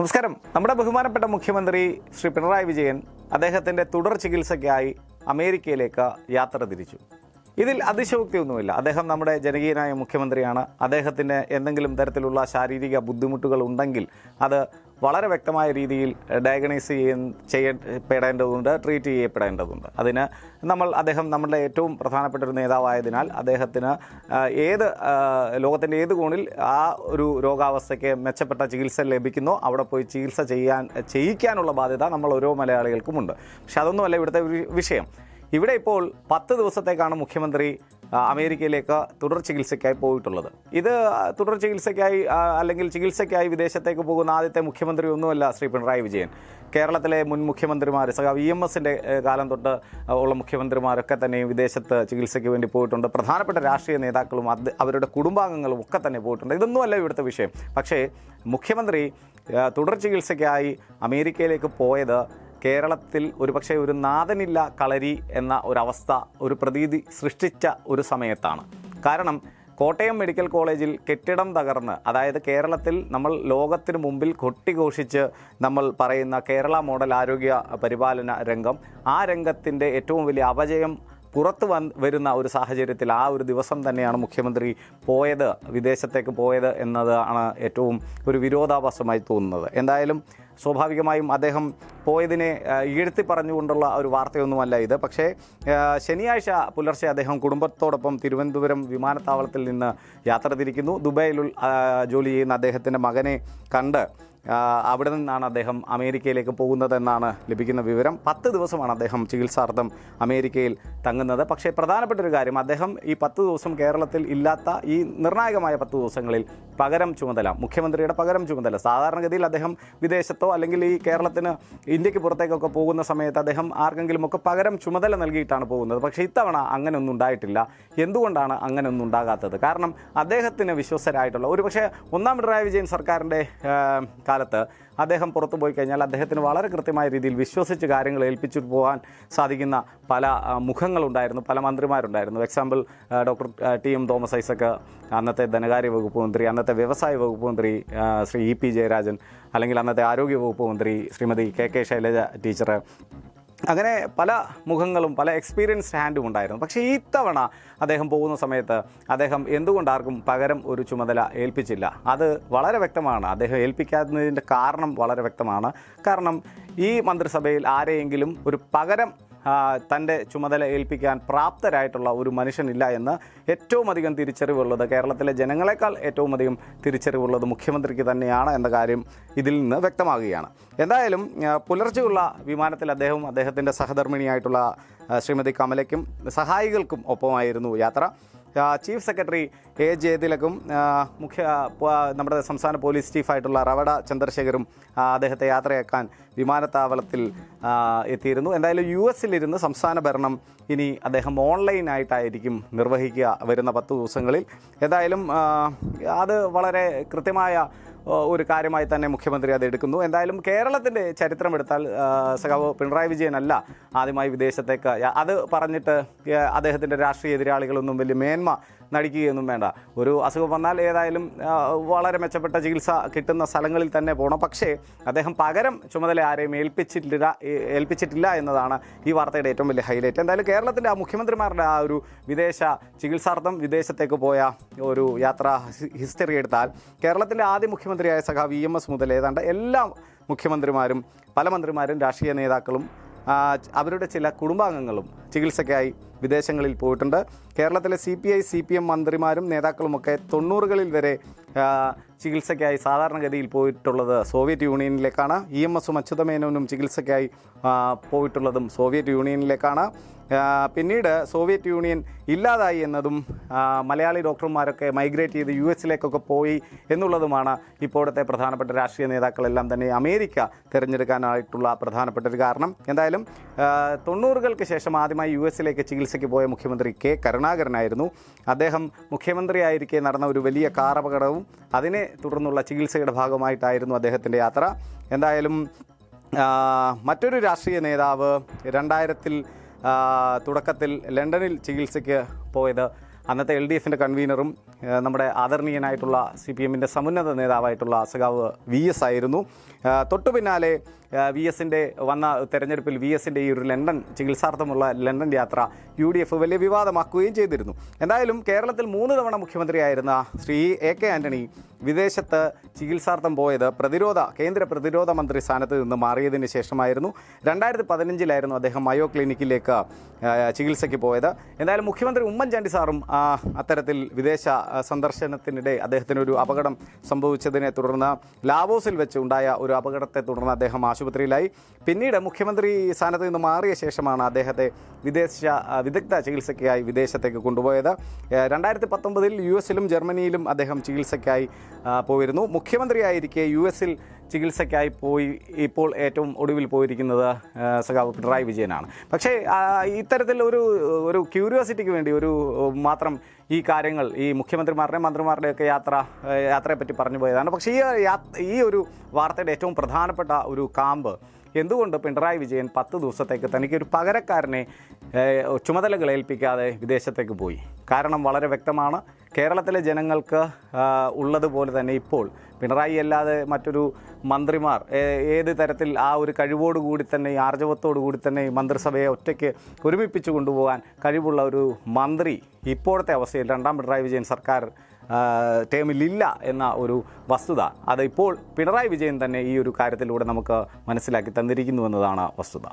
നമസ്കാരം. നമ്മുടെ ബഹുമാനപ്പെട്ട മുഖ്യമന്ത്രി ശ്രീ പിണറായി വിജയൻ അദ്ദേഹത്തിന്റെ തുടർ ചികിത്സയ്ക്കായി അമേരിക്കയിലേക്ക് യാത്ര തിരിച്ചു. ഇതിൽ അതിശയോക്തിയൊന്നുമില്ല. അദ്ദേഹം നമ്മുടെ ജനകീയനായ മുഖ്യമന്ത്രിയാണ്. അദ്ദേഹത്തിന് എന്തെങ്കിലും തരത്തിലുള്ള ശാരീരിക ബുദ്ധിമുട്ടുകൾ ഉണ്ടെങ്കിൽ അത് വളരെ വ്യക്തമായ രീതിയിൽ ഡയഗ്നൈസ് ചെയ്യ ചെയ്യപ്പെടേണ്ടതുണ്ട് ട്രീറ്റ് ചെയ്യപ്പെടേണ്ടതുണ്ട്. അതിന് നമ്മൾ അദ്ദേഹം നമ്മുടെ ഏറ്റവും പ്രധാനപ്പെട്ട ഒരു നേതാവായതിനാൽ അദ്ദേഹത്തിന് ഏത് ലോകത്തിന്റെ ഏത് കോണിൽ ആ ഒരു രോഗാവസ്ഥയ്ക്ക് മെച്ചപ്പെട്ട ചികിത്സ ലഭിക്കുന്നോ അവിടെ പോയി ചികിത്സ ചെയ്യാൻ ചെയ്യിക്കാനുള്ള ബാധ്യത നമ്മൾ ഓരോ മലയാളികൾക്കുമുണ്ട് പക്ഷെ അതൊന്നുമല്ല ഇവിടുത്തെ വിഷയം. ഇവിടെ ഇപ്പോൾ പത്ത് ദിവസത്തേക്കാണ് മുഖ്യമന്ത്രി അമേരിക്കയിലേക്ക് തുടർ ചികിത്സയ്ക്കായി പോയിട്ടുള്ളത്. ഇത് തുടർ ചികിത്സയ്ക്കായി അല്ലെങ്കിൽ ചികിത്സയ്ക്കായി വിദേശത്തേക്ക് പോകുന്ന ആദ്യത്തെ മുഖ്യമന്ത്രി ഒന്നുമല്ല ശ്രീ പിണറായി വിജയൻ. കേരളത്തിലെ മുൻ മുഖ്യമന്ത്രിമാർ സഖാവ് ഇ എം എസിന്റെ കാലം തൊട്ട് ഉള്ള മുഖ്യമന്ത്രിമാരൊക്കെ തന്നെയും വിദേശത്ത് ചികിത്സയ്ക്ക് വേണ്ടി പോയിട്ടുണ്ട്. പ്രധാനപ്പെട്ട രാഷ്ട്രീയ നേതാക്കളും അത് അവരുടെ കുടുംബാംഗങ്ങളും ഒക്കെ തന്നെ പോയിട്ടുണ്ട്. ഇതൊന്നുമല്ല ഇവിടുത്തെ വിഷയം. പക്ഷേ മുഖ്യമന്ത്രി തുടർ ചികിത്സയ്ക്കായി അമേരിക്കയിലേക്ക് പോയത് കേരളത്തിൽ ഒരുപക്ഷെ ഒരു നാഥനില്ല കളരി എന്ന ഒരവസ്ഥ ഒരു പ്രതീതി സൃഷ്ടിച്ച ഒരു സമയത്താണ്. കാരണം കോട്ടയം മെഡിക്കൽ കോളേജിൽ കെട്ടിടം തകർന്ന് അതായത് കേരളത്തിൽ നമ്മൾ ലോകത്തിന് മുമ്പിൽ കൊട്ടിഘോഷിച്ച് നമ്മൾ പറയുന്ന കേരള മോഡൽ ആരോഗ്യ പരിപാലന രംഗം ആ രംഗത്തിന്റെ ഏറ്റവും വലിയ അപജയം പുറത്തു വന്ന് വരുന്ന ഒരു സാഹചര്യത്തിൽ ആ ഒരു ദിവസം തന്നെയാണ് മുഖ്യമന്ത്രി പോയത് വിദേശത്തേക്ക് പോയത് എന്നതാണ് ഏറ്റവും ഒരു വിരോധാഭാസമായി തോന്നുന്നത്. എന്തായാലും സ്വാഭാവികമായും അദ്ദേഹം പോയതിനെ ഈഴ്ത്തി പറഞ്ഞുകൊണ്ടുള്ള ഒരു വാർത്തയൊന്നുമല്ല ഇത്. പക്ഷേ ശനിയാഴ്ച പുലർച്ചെ അദ്ദേഹം കുടുംബത്തോടൊപ്പം തിരുവനന്തപുരം വിമാനത്താവളത്തിൽ നിന്ന് യാത്ര തിരിക്കുന്നു. ദുബായിൽ ജോലി ചെയ്യുന്ന അദ്ദേഹത്തിന്റെ മകനെ കണ്ട് അവിടെ നിന്നാണ് അദ്ദേഹം അമേരിക്കയിലേക്ക് പോകുന്നതെന്നാണ് ലഭിക്കുന്ന വിവരം. പത്ത് ദിവസമാണ് അദ്ദേഹം ചികിത്സാർത്ഥം അമേരിക്കയിൽ തങ്ങുന്നത്. പക്ഷേ പ്രധാനപ്പെട്ട ഒരു കാര്യം അദ്ദേഹം ഈ പത്ത് ദിവസം കേരളത്തിൽ ഇല്ലാത്ത ഈ നിർണായകമായ പത്ത് ദിവസങ്ങളിൽ പകരം ചുമതല മുഖ്യമന്ത്രിയുടെ പകരം ചുമതല സാധാരണഗതിയിൽ അദ്ദേഹം വിദേശത്തോ അല്ലെങ്കിൽ ഈ കേരളത്തിന് ഇന്ത്യയ്ക്ക് പുറത്തേക്കൊക്കെ പോകുന്ന സമയത്ത് അദ്ദേഹം ആർക്കെങ്കിലും ഒക്കെ പകരം ചുമതല നൽകിയിട്ടാണ് പോകുന്നത്. പക്ഷേ ഇത്തവണ അങ്ങനെയൊന്നും ഉണ്ടായിട്ടില്ല. എന്തുകൊണ്ടാണ് അങ്ങനെയൊന്നും ഉണ്ടാകാത്തത്? കാരണം അദ്ദേഹത്തിന് വിശ്വസ്തരായിട്ടുള്ള ഒരു പക്ഷേ ഒന്നാം പിണറായി വിജയൻ സർക്കാരിന്റെ കാലത്ത് അദ്ദേഹം പുറത്തു പോയി കഴിഞ്ഞാൽ അദ്ദേഹത്തിന് വളരെ കൃത്യമായ രീതിയിൽ വിശ്വസിച്ച് കാര്യങ്ങൾ ഏൽപ്പിച്ചു പോകാൻ സാധിക്കുന്ന പല മുഖങ്ങളുണ്ടായിരുന്നു പല മന്ത്രിമാരുണ്ടായിരുന്നു. Example doctor T M Thomas Isaac അന്നത്തെ ധനകാര്യ വകുപ്പ് മന്ത്രി അന്നത്തെ വ്യവസായ വകുപ്പ് മന്ത്രി ശ്രീ ഇ പി ജയരാജൻ അല്ലെങ്കിൽ അന്നത്തെ ആരോഗ്യ വകുപ്പ് മന്ത്രി Shrimati K K Shailaja teacher അങ്ങനെ പല മുഖങ്ങളും പല എക്സ്പീരിയൻസ്ഡ് ഹാൻഡും ഉണ്ടായിരുന്നു. പക്ഷേ ഈ തവണ അദ്ദേഹം പോകുന്ന സമയത്ത് അദ്ദേഹം എന്തുകൊണ്ട് ആർക്കും പകരം ഒരു ചുമതല ഏൽപ്പിച്ചില്ല? അത് വളരെ വ്യക്തമാണ്. അദ്ദേഹം ഏൽപ്പിക്കാത്തതിന്റെ കാരണം വളരെ വ്യക്തമാണ്. കാരണം ഈ മന്ത്രിസഭയിൽ ആരെയെങ്കിലും ഒരു പകരം തന്റെ ചുമതല ഏൽപ്പിക്കാൻ പ്രാപ്തരായിട്ടുള്ള ഒരു മനുഷ്യനില്ല എന്ന് ഏറ്റവും അധികം തിരിച്ചറിവുള്ളത് കേരളത്തിലെ ജനങ്ങളെക്കാൾ ഏറ്റവും അധികം തിരിച്ചറിവുള്ളത് മുഖ്യമന്ത്രിക്ക് തന്നെയാണ് എന്ന കാര്യം ഇതിൽ നിന്ന് വ്യക്തമാകുകയാണ്. എന്തായാലും പുലർച്ചെയുള്ള വിമാനത്തിൽ അദ്ദേഹവും അദ്ദേഹത്തിന്റെ സഹധർമ്മിണിയായിട്ടുള്ള ശ്രീമതി കമലയ്ക്കും സഹായികൾക്കും ഒപ്പമായിരുന്നു യാത്ര. ചീഫ് സെക്രട്ടറി എ ജയതിലകും ആ, മുഖ്യ നമ്മുടെ സംസ്ഥാന പോലീസ് ചീഫായിട്ടുള്ള റവട ചന്ദ്രശേഖരും അദ്ദേഹത്തെ യാത്രയാക്കാൻ വിമാനത്താവളത്തിൽ എത്തിയിരുന്നു. എന്തായാലും യു എസിലിരുന്ന് സംസ്ഥാന ഭരണം ഇനി അദ്ദേഹം ഓൺലൈനായിട്ടായിരിക്കും നിർവഹിക്കുക വരുന്ന പത്ത് ദിവസങ്ങളിൽ. എന്തായാലും അത് വളരെ കൃത്യമായ ഒരു കാര്യമായി തന്നെ മുഖ്യമന്ത്രി അത് എടുക്കുന്നു. എന്തായാലും കേരളത്തിന്റെ ചരിത്രം എടുത്താൽ സഖാവ് പിണറായി വിജയനല്ല ആദ്യമായി വിദേശത്തേക്ക്. അത് പറഞ്ഞിട്ട് അദ്ദേഹത്തിന്റെ രാഷ്ട്രീയ എതിരാളികളൊന്നും വലിയ മേന്മ നടിക്കുകയൊന്നും വേണ്ട. ഒരു അസുഖം വന്നാൽ ഏതായാലും വളരെ മെച്ചപ്പെട്ട ചികിത്സ കിട്ടുന്ന സ്ഥലങ്ങളിൽ തന്നെ പോകണം പക്ഷേ അദ്ദേഹം പകരം ചുമതല ആരെയും ഏൽപ്പിച്ചിട്ടില്ല ഏൽപ്പിച്ചിട്ടില്ല എന്നതാണ് ഈ വാർത്തയുടെ ഏറ്റവും വലിയ ഹൈലൈറ്റ് എന്തായാലും കേരളത്തിന്റെ ആ മുഖ്യമന്ത്രിമാരുടെ ആ ഒരു വിദേശ ചികിത്സാർത്ഥം വിദേശത്തേക്ക് പോയ ഒരു യാത്രാ ഹിസ്റ്ററി എടുത്താൽ കേരളത്തിന്റെ ആദ്യ മുഖ്യമന്ത്രിയായ സഖാ വി എം എസ് മുതൽ ഏതാണ്ട് എല്ലാ മുഖ്യമന്ത്രിമാരും പല മന്ത്രിമാരും രാഷ്ട്രീയ നേതാക്കളും അവരുടെ ചില കുടുംബാംഗങ്ങളും ചികിത്സയ്ക്കായി വിദേശങ്ങളിൽ പോയിട്ടുണ്ട്. കേരളത്തിലെ C P I C P M മന്ത്രിമാരും നേതാക്കളുമൊക്കെ തൊണ്ണൂറുകളിൽ വരെ ചികിത്സയ്ക്കായി സാധാരണഗതിയിൽ പോയിട്ടുള്ളത് സോവിയറ്റ് യൂണിയനിലേക്കാണ്. ഇ എം എസും അച്യുതമേനോനും ചികിത്സയ്ക്കായി പോയിട്ടുള്ളതും സോവിയറ്റ് യൂണിയനിലേക്കാണ്. പിന്നീട് സോവിയറ്റ് യൂണിയൻ ഇല്ലാതായി എന്നതും മലയാളി ഡോക്ടർമാരൊക്കെ മൈഗ്രേറ്റ് ചെയ്ത് യു എസിലേക്കൊക്കെ പോയി എന്നുള്ളതുമാണ് ഇപ്പോഴത്തെ പ്രധാനപ്പെട്ട രാഷ്ട്രീയ നേതാക്കളെല്ലാം തന്നെ അമേരിക്ക തിരഞ്ഞെടുക്കാനായിട്ടുള്ള പ്രധാനപ്പെട്ട ഒരു കാരണം. എന്തായാലും തൊണ്ണൂറുകൾക്ക് ശേഷം ആദ്യമായി യു എസിലേക്ക് ചികിത്സയ്ക്ക് പോയ മുഖ്യമന്ത്രി കെ കരുണാകരനായിരുന്നു. അദ്ദേഹം മുഖ്യമന്ത്രിയായിരിക്കെ നടന്ന ഒരു വലിയ കാർ അപകടവും അതിനെ തുടർന്നുള്ള ചികിത്സയുടെ ഭാഗമായിട്ടായിരുന്നു അദ്ദേഹത്തിന്റെ യാത്ര. എന്തായാലും മറ്റൊരു രാഷ്ട്രീയ നേതാവ് രണ്ടായിരത്തിൽ തുടക്കത്തിൽ ലണ്ടനിൽ ചികിത്സയ്ക്ക് പോയത് അന്നത്തെ എൽ ഡി എഫിന്റെ കൺവീനറും നമ്മുടെ ആദരണീയനായിട്ടുള്ള സി പി എമ്മിന്റെ സമുന്നത നേതാവായിട്ടുള്ള അസുഖാവ് വി എസ് ആയിരുന്നു തൊട്ടു പിന്നാലെ വി എസിന്റെ വന്ന തെരഞ്ഞെടുപ്പിൽ വി എസിന്റെ ഈ ഒരു ലണ്ടൻ ചികിത്സാർത്ഥമുള്ള ലണ്ടൻ യാത്ര യു ഡി എഫ് വലിയ വിവാദമാക്കുകയും ചെയ്തിരുന്നു. എന്തായാലും കേരളത്തിൽ മൂന്ന് തവണ മുഖ്യമന്ത്രിയായിരുന്ന ശ്രീ എ കെ ആന്റണി വിദേശത്ത് ചികിത്സാർത്ഥം പോയത് പ്രതിരോധ കേന്ദ്ര പ്രതിരോധ മന്ത്രി സ്ഥാനത്ത് നിന്ന് മാറിയതിന് ശേഷമായിരുന്നു. രണ്ടായിരത്തി പതിനഞ്ചിലായിരുന്നു അദ്ദേഹം മയോ ക്ലിനിക്കിലേക്ക് ചികിത്സയ്ക്ക് പോയത്. എന്തായാലും മുഖ്യമന്ത്രി ഉമ്മൻചാണ്ടി സാറും അത്തരത്തിൽ വിദേശ സന്ദർശനത്തിനിടെ അദ്ദേഹത്തിനൊരു അപകടം സംഭവിച്ചതിനെ തുടർന്ന് ലാവോസിൽ വെച്ച് ഉണ്ടായ ഒരു അപകടത്തെ തുടർന്ന് അദ്ദേഹം ആശുപത്രിയിലായി. പിന്നീട് മുഖ്യമന്ത്രി സ്ഥാനത്ത് നിന്ന് മാറിയ ശേഷമാണ് അദ്ദേഹത്തെ വിദേശ വിദഗ്ധ ചികിത്സയ്ക്കായി വിദേശത്തേക്ക് കൊണ്ടുപോയത്. രണ്ടായിരത്തി പത്തൊമ്പതിൽ യു എസിലും ജർമ്മനിയിലും അദ്ദേഹം ചികിത്സയ്ക്കായി പോയിരുന്നു. മുഖ്യമന്ത്രിയായിരിക്കെ യു എസിൽ ചികിത്സയ്ക്കായി പോയി ഇപ്പോൾ ഏറ്റവും ഒടുവിൽ പോയിരിക്കുന്നത് സഖാവ് പിണറായി വിജയനാണ്. പക്ഷേ ഇത്തരത്തിൽ ഒരു ഒരു ക്യൂരിയോസിറ്റിക്ക് വേണ്ടി ഒരു മാത്രം ഈ കാര്യങ്ങൾ ഈ മുഖ്യമന്ത്രിമാരുടെയും മന്ത്രിമാരുടെയൊക്കെ യാത്ര യാത്രയെപ്പറ്റി പറഞ്ഞു പോയതാണ്. പക്ഷേ ഈ ഈ ഒരു വാർത്തയുടെ ഏറ്റവും പ്രധാനപ്പെട്ട ഒരു കാമ്പ് എന്തുകൊണ്ട് പിണറായി വിജയൻ പത്ത് ദിവസത്തേക്ക് തനിക്കൊരു പകരക്കാരനെ ചുമതലകൾ ഏൽപ്പിക്കാതെ വിദേശത്തേക്ക് പോയി? കാരണം വളരെ വ്യക്തമാണ്. കേരളത്തിലെ ജനങ്ങൾക്ക് ഉള്ളതുപോലെ തന്നെ ഇപ്പോൾ പിണറായി അല്ലാതെ മറ്റൊരു മന്ത്രിമാർ ഏത് തരത്തിൽ ആ ഒരു കഴിവോടുകൂടി തന്നെ ഈ ആർജവത്തോടു കൂടി തന്നെ മന്ത്രിസഭയെ ഒറ്റയ്ക്ക് ഒരുമിപ്പിച്ച് കൊണ്ടുപോകാൻ കഴിവുള്ള ഒരു മന്ത്രി ഇപ്പോഴത്തെ അവസ്ഥയിൽ രണ്ടാം പിണറായി വിജയൻ സർക്കാർ ടേമിലില്ല എന്ന ഒരു വസ്തുത അത് ഇപ്പോൾ പിണറായി വിജയൻ തന്നെ ഈ ഒരു കാര്യത്തിലൂടെ നമുക്ക് മനസ്സിലാക്കി തന്നിരിക്കുന്നു എന്നതാണ് വസ്തുത.